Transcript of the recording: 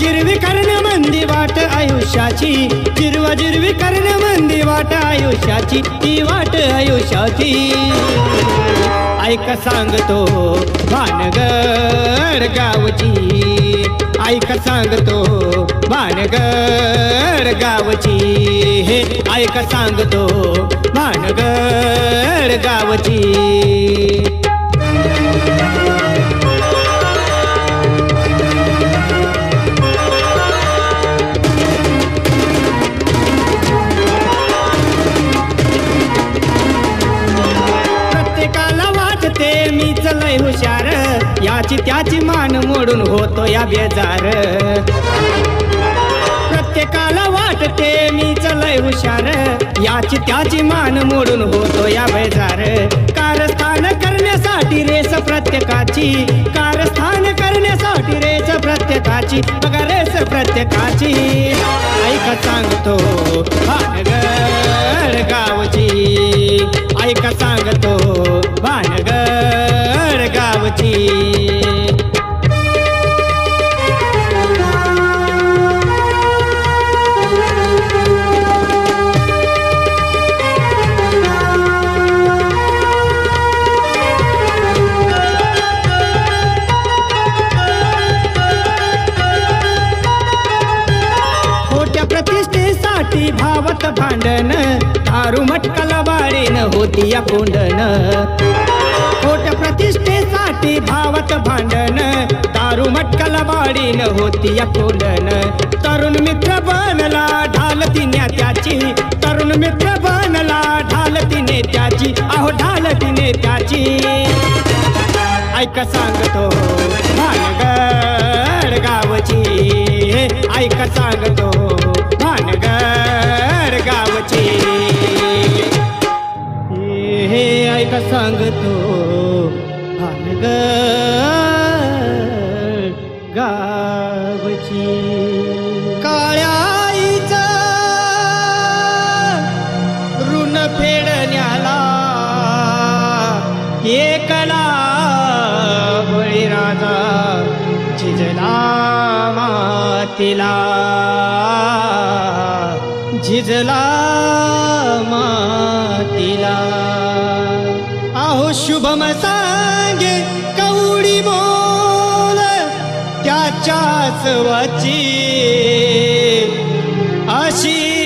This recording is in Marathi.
जिरवी कर्ण मंदी वाट आयुष्याची. जिरव जिरवी कर्ण मंदी वाट आयुष्याची. ती वाट आयुष्याची. ऐक सांगतो भानगड गावची. ऐक सांगतो भानगड गावची. हे ऐक सांगतो भानगड गावची. याची त्याची मान मोडून होतो या बेजार. प्रत्येकाला वाटते मी चलय हुशार. याची त्याची मान मोडून होतो या बेजार. कारस्थान करण्यासाठी रेस प्रत्येकाची. कारस्थान करण्यासाठी रेस प्रत्येकाची. बघा रेस प्रत्येकाची. ऐका सांगतो भानगड गावची. ऐका सांगतो भानगड खोट्या प्रतिष्ठेसाठी भावत भांडण दारू मटकाला बाळीन होती या कोंडण. खोट प्रतिष्ठेसाठी भावत भांडण दारू मटकाला बाळीन होती या कोंडण. तरुण मित्र बनला ढाल तिन्या त्याची तरुण मित्र बनला ढाल तिने त्याची अहो ढाल तिने त्याची ऐका सांगतो भानगड गावची ऐका सांगतो. सांगतो भानगड गावची. काळ्या ऋण फेडण्याला एकला बळीराजा झिजला मातीला झिजला शुभम सांगे कवडी बोल त्याच्याच वाची. अशी